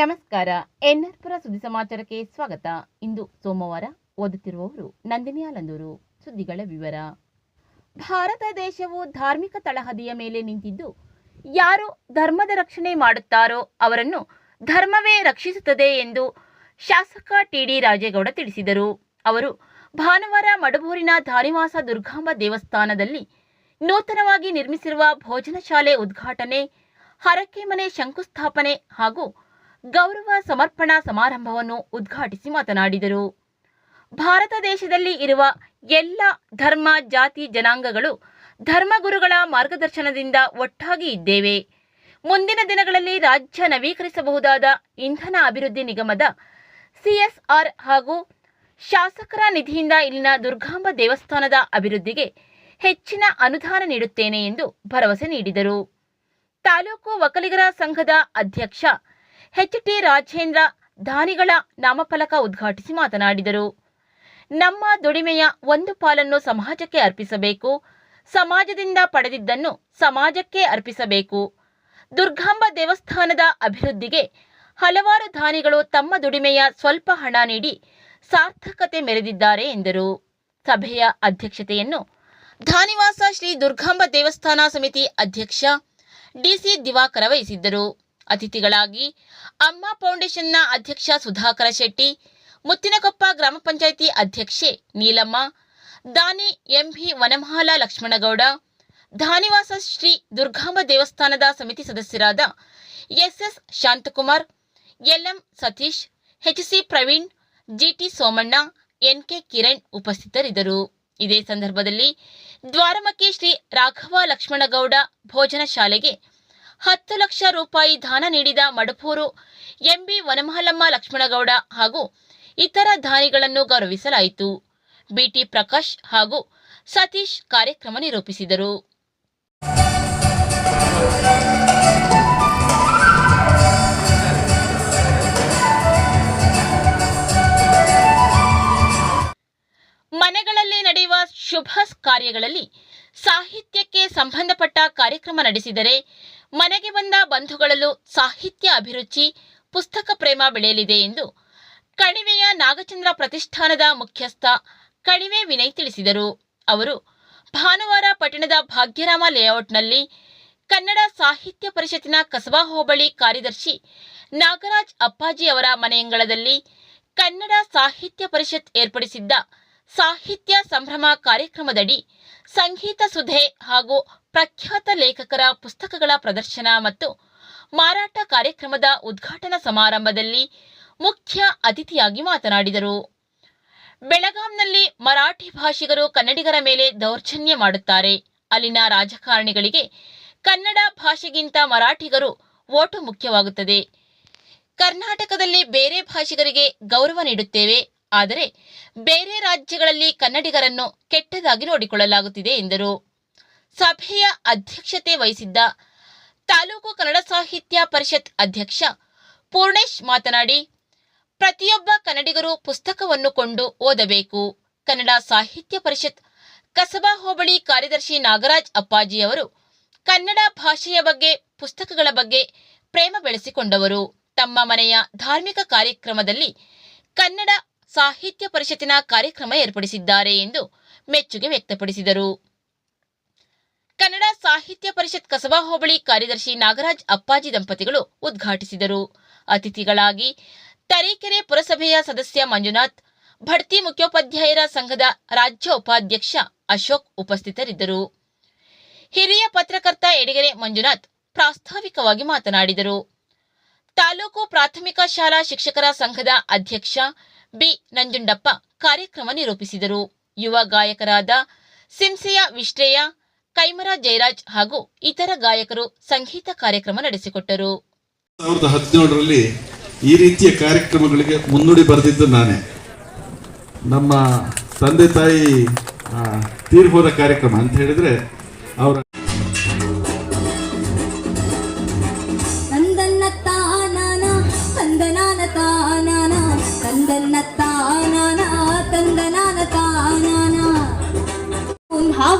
ನಮಸ್ಕಾರ, ಎನ್ಆರ್ಪುರ ಸುದ್ದಿ ಸಮಾಚಾರಕ್ಕೆ ಸ್ವಾಗತ. ಇಂದು ಸೋಮವಾರ ಓದುತ್ತಿರುವವರು ನಂದಿನಿ ಆಲಂದೂರು. ಸುದ್ದಿಗಳ ವಿವರ. ಭಾರತ ದೇಶವು ಧಾರ್ಮಿಕ ತಳಹದಿಯ ಮೇಲೆ ನಿಂತಿದ್ದು, ಯಾರು ಧರ್ಮದ ರಕ್ಷಣೆ ಮಾಡುತ್ತಾರೋ ಅವರನ್ನು ಧರ್ಮವೇ ರಕ್ಷಿಸುತ್ತದೆ ಎಂದು ಶಾಸಕ ಟಿಡಿ ರಾಜೇಗೌಡ ತಿಳಿಸಿದರು. ಅವರು ಭಾನುವಾರ ಮಡಬೂರಿನ ಧಾರಿವಾಸ ದುರ್ಗಾಂಬ ದೇವಸ್ಥಾನದಲ್ಲಿ ನೂತನವಾಗಿ ನಿರ್ಮಿಸಿರುವ ಭೋಜನಶಾಲೆ ಉದ್ಘಾಟನೆ ಹರಕೆ ಮನೆ ಶಂಕುಸ್ಥಾಪನೆ ಹಾಗೂ ಗೌರವ ಸಮರ್ಪಣಾ ಸಮಾರಂಭವನ್ನು ಉದ್ಘಾಟಿಸಿ ಮಾತನಾಡಿದರು. ಭಾರತ ದೇಶದಲ್ಲಿ ಇರುವ ಎಲ್ಲ ಧರ್ಮ, ಜಾತಿ, ಜನಾಂಗಗಳು ಧರ್ಮಗುರುಗಳ ಮಾರ್ಗದರ್ಶನದಿಂದ ಒಟ್ಟಾಗಿ ಇದ್ದೇವೆ. ಮುಂದಿನ ದಿನಗಳಲ್ಲಿ ರಾಜ್ಯ ನವೀಕರಿಸಬಹುದಾದ ಇಂಧನ ಅಭಿವೃದ್ಧಿ ನಿಗಮದ ಸಿಎಸ್ಆರ್ ಹಾಗೂ ಶಾಸಕರ ನಿಧಿಯಿಂದ ಇಲ್ಲಿನ ದುರ್ಗಾಂಬ ದೇವಸ್ಥಾನದ ಅಭಿವೃದ್ಧಿಗೆ ಹೆಚ್ಚಿನ ಅನುದಾನ ನೀಡುತ್ತೇನೆ ಎಂದು ಭರವಸೆ ನೀಡಿದರು. ತಾಲೂಕು ಒಕ್ಕಲಿಗರ ಸಂಘದ ಅಧ್ಯಕ್ಷ ಎಚ್ ಟಿ ರಾಜೇಂದ್ರ ದಾನಿಗಳ ನಾಮಫಲಕ ಉದ್ಘಾಟಿಸಿ ಮಾತನಾಡಿದರು. ನಮ್ಮ ದುಡಿಮೆಯ ಒಂದು ಪಾಲನ್ನು ಸಮಾಜಕ್ಕೆ ಅರ್ಪಿಸಬೇಕು. ಸಮಾಜದಿಂದ ಪಡೆದಿದ್ದನ್ನು ಸಮಾಜಕ್ಕೆ ಅರ್ಪಿಸಬೇಕು. ದುರ್ಗಾಂಬ ದೇವಸ್ಥಾನದ ಅಭಿವೃದ್ಧಿಗೆ ಹಲವಾರು ದಾನಿಗಳು ತಮ್ಮ ದುಡಿಮೆಯ ಸ್ವಲ್ಪ ಹಣ ನೀಡಿ ಸಾರ್ಥಕತೆ ಮೆರೆದಿದ್ದಾರೆ ಎಂದರು. ಸಭೆಯ ಅಧ್ಯಕ್ಷತೆಯನ್ನು ಧಾನಿವಾಸ ಶ್ರೀ ದುರ್ಗಾಂಬ ದೇವಸ್ಥಾನ ಸಮಿತಿ ಅಧ್ಯಕ್ಷ ಡಿಸಿ ದಿವಾಕರ ವಹಿಸಿದ್ದರು. ಅತಿಥಿಗಳಾಗಿ ಅಮ್ಮ ಫೌಂಡೇಶನ್ನ ಅಧ್ಯಕ್ಷ ಸುಧಾಕರ ಶೆಟ್ಟಿ, ಮುತ್ತಿನಕೊಪ್ಪ ಗ್ರಾಮ ಪಂಚಾಯಿತಿ ಅಧ್ಯಕ್ಷೆ ನೀಲಮ್ಮ, ದಾನಿ ಎಂಭಿ ವನಮಹಾಲ ಲಕ್ಷ್ಮಣಗೌಡ, ಧಾನಿವಾಸ ಶ್ರೀ ದುರ್ಗಾಂಬ ದೇವಸ್ಥಾನದ ಸಮಿತಿ ಸದಸ್ಯರಾದ SS Shanthakumar, LM Satish HC Praveen, GT Somanna, NK Kiran ಉಪಸ್ಥಿತರಿದ್ದರು. ಇದೇ ಸಂದರ್ಭದಲ್ಲಿ ದ್ವಾರಮಕ್ಕಿ ಶ್ರೀ ರಾಘವ ಲಕ್ಷ್ಮಣಗೌಡ ಭೋಜನ ಶಾಲೆಗೆ ಹತ್ತು ಲಕ್ಷ ರೂಪಾಯಿ ದಾನ ನೀಡಿದ ಮಡಪೂರು ಎಂಬಿ ವನಮಹಲಮ್ಮ ಲಕ್ಷ್ಮಣಗೌಡ ಹಾಗೂ ಇತರ ದಾನಿಗಳನ್ನು ಗೌರವಿಸಲಾಯಿತು. ಬಿಟಿ ಪ್ರಕಾಶ್ ಹಾಗೂ ಸತೀಶ್ ಕಾರ್ಯಕ್ರಮ ನಿರೂಪಿಸಿದರು. ಮನೆಗಳಲ್ಲಿ ನಡೆಯುವ ಶುಭ ಕಾರ್ಯಗಳಲ್ಲಿ ಸಾಹಿತ್ಯಕ್ಕೆ ಸಂಬಂಧಪಟ್ಟ ಕಾರ್ಯಕ್ರಮ ನಡೆಸಿದರೆ ಮನೆಗೆ ಬಂದ ಬಂಧುಗಳಲ್ಲೂ ಸಾಹಿತ್ಯ ಅಭಿರುಚಿ, ಪುಸ್ತಕ ಪ್ರೇಮ ಬೆಳೆಯಲಿದೆ ಎಂದು ಕಣಿವೆಯ ನಾಗಚಂದ್ರ ಪ್ರತಿಷ್ಠಾನದ ಮುಖ್ಯಸ್ಥ ಕಣಿವೆ ವಿನಯ್ ತಿಳಿಸಿದರು. ಅವರು ಭಾನುವಾರ ಪಟ್ಟಣದ ಭಾಗ್ಯರಾಮ ಲೇಔಟ್ನಲ್ಲಿ ಕನ್ನಡ ಸಾಹಿತ್ಯ ಪರಿಷತ್ತಿನ ಕಸಬಾ ಹೋಬಳಿ ಕಾರ್ಯದರ್ಶಿ ನಾಗರಾಜ್ ಅಪ್ಪಾಜಿ ಅವರ ಮನೆಯಂಗಳದಲ್ಲಿ ಕನ್ನಡ ಸಾಹಿತ್ಯ ಪರಿಷತ್ ಏರ್ಪಡಿಸಿದ್ದ ಸಾಹಿತ್ಯ ಸಂಭ್ರಮ ಕಾರ್ಯಕ್ರಮದಡಿ ಸಂಗೀತ ಸುಧೆ ಹಾಗೂ ಪ್ರಖ್ಯಾತ ಲೇಖಕರ ಪುಸ್ತಕಗಳ ಪ್ರದರ್ಶನ ಮತ್ತು ಮಾರಾಟ ಕಾರ್ಯಕ್ರಮದ ಉದ್ಘಾಟನಾ ಸಮಾರಂಭದಲ್ಲಿ ಮುಖ್ಯ ಅತಿಥಿಯಾಗಿ ಮಾತನಾಡಿದರು. ಬೆಳಗಾಂನಲ್ಲಿ ಮರಾಠಿ ಭಾಷಿಗರು ಕನ್ನಡಿಗರ ಮೇಲೆ ದೌರ್ಜನ್ಯ ಮಾಡುತ್ತಾರೆ. ಅಲ್ಲಿನ ರಾಜಕಾರಣಿಗಳಿಗೆ ಕನ್ನಡ ಭಾಷೆಗಿಂತ ಮರಾಠಿಗರು ಓಟು ಮುಖ್ಯವಾಗುತ್ತದೆ. ಕರ್ನಾಟಕದಲ್ಲಿ ಬೇರೆ ಭಾಷಿಗರಿಗೆ ಗೌರವ ನೀಡುತ್ತೇವೆ. ಆದರೆ ಬೇರೆ ರಾಜ್ಯಗಳಲ್ಲಿ ಕನ್ನಡಿಗರನ್ನು ಕೆಟ್ಟದಾಗಿ ನೋಡಿಕೊಳ್ಳಲಾಗುತ್ತಿದೆ ಎಂದರು. ಸಭೆಯ ಅಧ್ಯಕ್ಷತೆ ವಹಿಸಿದ್ದ ತಾಲೂಕು ಕನ್ನಡ ಸಾಹಿತ್ಯ ಪರಿಷತ್ ಅಧ್ಯಕ್ಷ ಪೂರ್ಣೇಶ್ ಮಾತನಾಡಿ, ಪ್ರತಿಯೊಬ್ಬ ಕನ್ನಡಿಗರು ಪುಸ್ತಕವನ್ನು ಕೊಂಡು ಓದಬೇಕು. ಕನ್ನಡ ಸಾಹಿತ್ಯ ಪರಿಷತ್ ಕಸಬಾ ಹೋಬಳಿ ಕಾರ್ಯದರ್ಶಿ ನಾಗರಾಜ್ ಅಪ್ಪಾಜಿ ಅವರು ಕನ್ನಡ ಭಾಷೆಯ ಬಗ್ಗೆ, ಪುಸ್ತಕಗಳ ಬಗ್ಗೆ ಪ್ರೇಮ ಬೆಳೆಸಿಕೊಂಡವರು. ತಮ್ಮ ಮನೆಯ ಧಾರ್ಮಿಕ ಕಾರ್ಯಕ್ರಮದಲ್ಲಿ ಕನ್ನಡ ಸಾಹಿತ್ಯ ಪರಿಷತ್ತಿನ ಕಾರ್ಯಕ್ರಮ ಏರ್ಪಡಿಸಿದ್ದಾರೆ ಎಂದು ಮೆಚ್ಚುಗೆ ವ್ಯಕ್ತಪಡಿಸಿದರು. ಕನ್ನಡ ಸಾಹಿತ್ಯ ಪರಿಷತ್ ಕಸಬಾ ಹೋಬಳಿ ಕಾರ್ಯದರ್ಶಿ ನಾಗರಾಜ್ ಅಪ್ಪಾಜಿ ದಂಪತಿಗಳು ಉದ್ಘಾಟಿಸಿದರು. ಅತಿಥಿಗಳಾಗಿ ತರೀಕೆರೆ ಪುರಸಭೆಯ ಸದಸ್ಯ ಮಂಜುನಾಥ್, ಭಡ್ತಿ ಮುಖ್ಯೋಪಾಧ್ಯಾಯರ ಸಂಘದ ರಾಜ್ಯ ಉಪಾಧ್ಯಕ್ಷ ಅಶೋಕ್ ಉಪಸ್ಥಿತರಿದ್ದರು. ಹಿರಿಯ ಪತ್ರಕರ್ತ ಎಡಗೆರೆ ಮಂಜುನಾಥ್ ಪ್ರಾಸ್ತಾವಿಕವಾಗಿ ಮಾತನಾಡಿದರು. ತಾಲೂಕು ಪ್ರಾಥಮಿಕ ಶಾಲಾ ಶಿಕ್ಷಕರ ಸಂಘದ ಅಧ್ಯಕ್ಷ ಬಿ. ನಂಜುಂಡಪ್ಪ ಕಾರ್ಯಕ್ರಮ ನಿರೂಪಿಸಿದರು. ಯುವ ಗಾಯಕರಾದ ಸಿಂಸೆಯ ವಿಶ್ರೇಯ ಕೈಮರ ಜಯರಾಜ್ ಹಾಗೂ ಇತರ ಗಾಯಕರು ಸಂಗೀತ ಕಾರ್ಯಕ್ರಮ ನಡೆಸಿಕೊಟ್ಟರು. ಸಾವಿರದ ಹದಿನೇಳರಲ್ಲಿ ಈ ರೀತಿಯ ಕಾರ್ಯಕ್ರಮಗಳಿಗೆ ಮುನ್ನುಡಿ ಬರೆದಿದ್ದು ನಾನೇ. ನಮ್ಮ ತಂದೆ ತಾಯಿ ತೀರ್ಹೋದ ಕಾರ್ಯಕ್ರಮ ಅಂತ ಹೇಳಿದ್ರೆ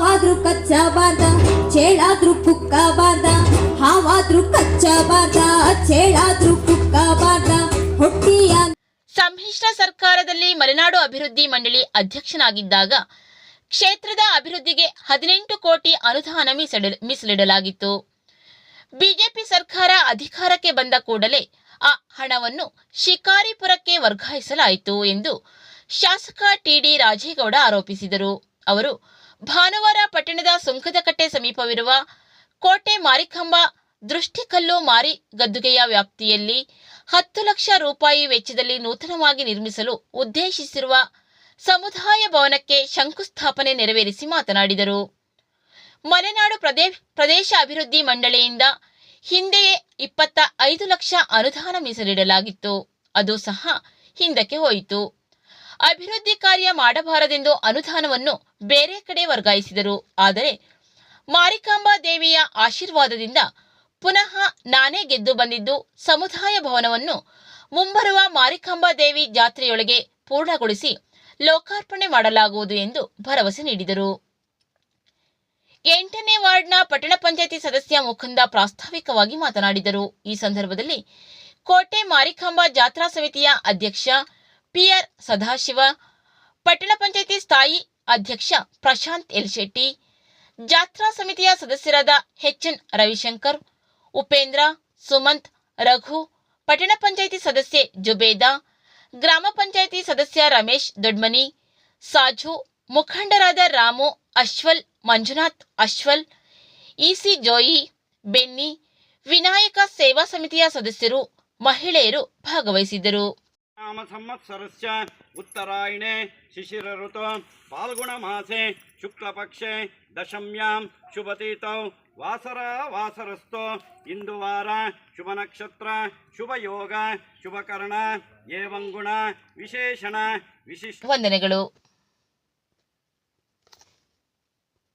ಹಾವಾದ್ರೂ ಕಚ್ಚಬಾರ್ದ ಚೇಳಾದ್ರೂ ಕುಕ್ಕಬಾರ್ದ ಹಾವಾದ್ರೂ ಕಚ್ಚಬಾರ್ದ ಚೇಳಾದ್ರೂ ಕುಕ್ಕಬಾರ್ದ ಹೊಟ್ಟಿಯ ಸಮ್ಮಿಶ್ರ ಸರ್ಕಾರದಲ್ಲಿ ಮಲೆನಾಡು ಅಭಿವೃದ್ಧಿ ಮಂಡಳಿ ಅಧ್ಯಕ್ಷನಾಗಿದ್ದಾಗ ಕ್ಷೇತ್ರದ ಅಭಿವೃದ್ಧಿಗೆ ಹದಿನೆಂಟು ಕೋಟಿ ಅನುದಾನ ಮೀಸಲಿಡ ಮೀಸಲಿಡಲಾಗಿತ್ತು. ಬಿಜೆಪಿ ಸರ್ಕಾರ ಅಧಿಕಾರಕ್ಕೆ ಬಂದ ಕೂಡಲೇ ಆ ಹಣವನ್ನು ಶಿಕಾರಿಪುರಕ್ಕೆ ವರ್ಗಾಯಿಸಲಾಯಿತು ಎಂದು ಶಾಸಕ ಟಿಡಿ ರಾಜೇಗೌಡ ಆರೋಪಿಸಿದರು. ಅವರು ಭಾನುವಾರ ಪಟ್ಟಣದ ಸುಂಕದಕಟ್ಟೆ ಸಮೀಪವಿರುವ ಕೋಟೆ ಮಾರಿಕಂಬ ದೃಷ್ಟಿಕಲ್ಲು ಮಾರಿ ಗದ್ದುಗೆಯ ವ್ಯಾಪ್ತಿಯಲ್ಲಿ ಹತ್ತು ಲಕ್ಷ ರೂಪಾಯಿ ವೆಚ್ಚದಲ್ಲಿ ನೂತನವಾಗಿ ನಿರ್ಮಿಸಲು ಉದ್ದೇಶಿಸಿರುವ ಸಮುದಾಯ ಭವನಕ್ಕೆ ಶಂಕುಸ್ಥಾಪನೆ ನೆರವೇರಿಸಿ ಮಾತನಾಡಿದರು. ಮಲೆನಾಡು ಪ್ರದೇ, ಪ್ರದೇಶ ಅಭಿವೃದ್ಧಿ ಮಂಡಳಿಯಿಂದ ಹಿಂದೆಯೇ ಇಪ್ಪತ್ತ ಐದು ಲಕ್ಷ ಅನುದಾನ ಮೀಸಲಿಡಲಾಗಿತ್ತು. ಅದು ಸಹ ಹಿಂದಕ್ಕೆ ಹೋಯಿತು. ಅಭಿವೃದ್ಧಿ ಕಾರ್ಯ ಮಾಡಬಾರದೆಂದು ಅನುದಾನವನ್ನು ಬೇರೆ ಕಡೆ ವರ್ಗಾಯಿಸಿದರು. ಆದರೆ ಮಾರಿಕಾಂಬಾ ದೇವಿಯ ಆಶೀರ್ವಾದದಿಂದ ಪುನಃ ನಾನೇ ಗೆದ್ದು ಬಂದಿದ್ದು ಸಮುದಾಯ ಭವನವನ್ನು ಮುಂಬರುವ ಮಾರಿಕಾಂಬಾ ದೇವಿ ಜಾತ್ರೆಯೊಳಗೆ ಪೂರ್ಣಗೊಳಿಸಿ ಲೋಕಾರ್ಪಣೆ ಮಾಡಲಾಗುವುದು ಎಂದು ಭರವಸೆ ನೀಡಿದರು. ಎಂಟನೇ ವಾರ್ಡ್ನ ಪಟ್ಟಣ ಪಂಚಾಯತಿ ಸದಸ್ಯ ಮುಖಂದ ಪ್ರಾಸ್ತಾವಿಕವಾಗಿ ಮಾತನಾಡಿದರು. ಈ ಸಂದರ್ಭದಲ್ಲಿ ಕೋಟೆ ಮಾರಿಕಾಂಬಾ ಜಾತ್ರಾ ಸಮಿತಿಯ ಅಧ್ಯಕ್ಷ ಪಿಆರ್ ಸದಾಶಿವ, ಪಟ್ಟಣ ಪಂಚಾಯತಿ ಸ್ಥಾಯಿ ಅಧ್ಯಕ್ಷ ಪ್ರಶಾಂತ್ ಎಲ್ಶೆಟ್ಟಿ, ಜಾತ್ರಾ ಸಮಿತಿಯ ಸದಸ್ಯರಾದ ಎಚ್ಎನ್ ರವಿಶಂಕರ್, ಉಪೇಂದ್ರ, ಸುಮಂತ್, ರಘು, ಪಟ್ಟಣ ಪಂಚಾಯಿತಿ ಸದಸ್ಯೆ ಜುಬೇದಾ, ಗ್ರಾಮ ಪಂಚಾಯಿತಿ ಸದಸ್ಯ ರಮೇಶ್ ದೊಡ್ಮನಿ, ಸಾಜು, ಮುಖಂಡರಾದ Ramu Ashwal, Manjunath Ashwal, EC Joy, Benny, Vinayaka ಸೇವಾ ಸಮಿತಿಯ ಸದಸ್ಯರು, ಮಹಿಳೆಯರು ಭಾಗವಹಿಸಿದ್ದರು. ಸಂವತ್ಸರಸ್ಯ ಉತ್ತರಾಯಣೆ ಶಿಶಿರ ಋತು ಫಾಲ್ಗುಣ ಮಾಸೆ ಶುಕ್ಲಪಕ್ಷೆ ದಶಮ್ಯಾಂ ಶುಭತೀತೌ ವಾಸರ ವಾಸರಸ್ತು ಇಂದು ವಾರ ಶುಭ ನಕ್ಷತ್ರ ಶುಭ ಯೋಗ ಶುಭಕರ್ಣ ಏವಂಗುಣ ವಿಶೇಷಣ ವಿಶಿಷ್ಟ ವಂದನೆಗಳು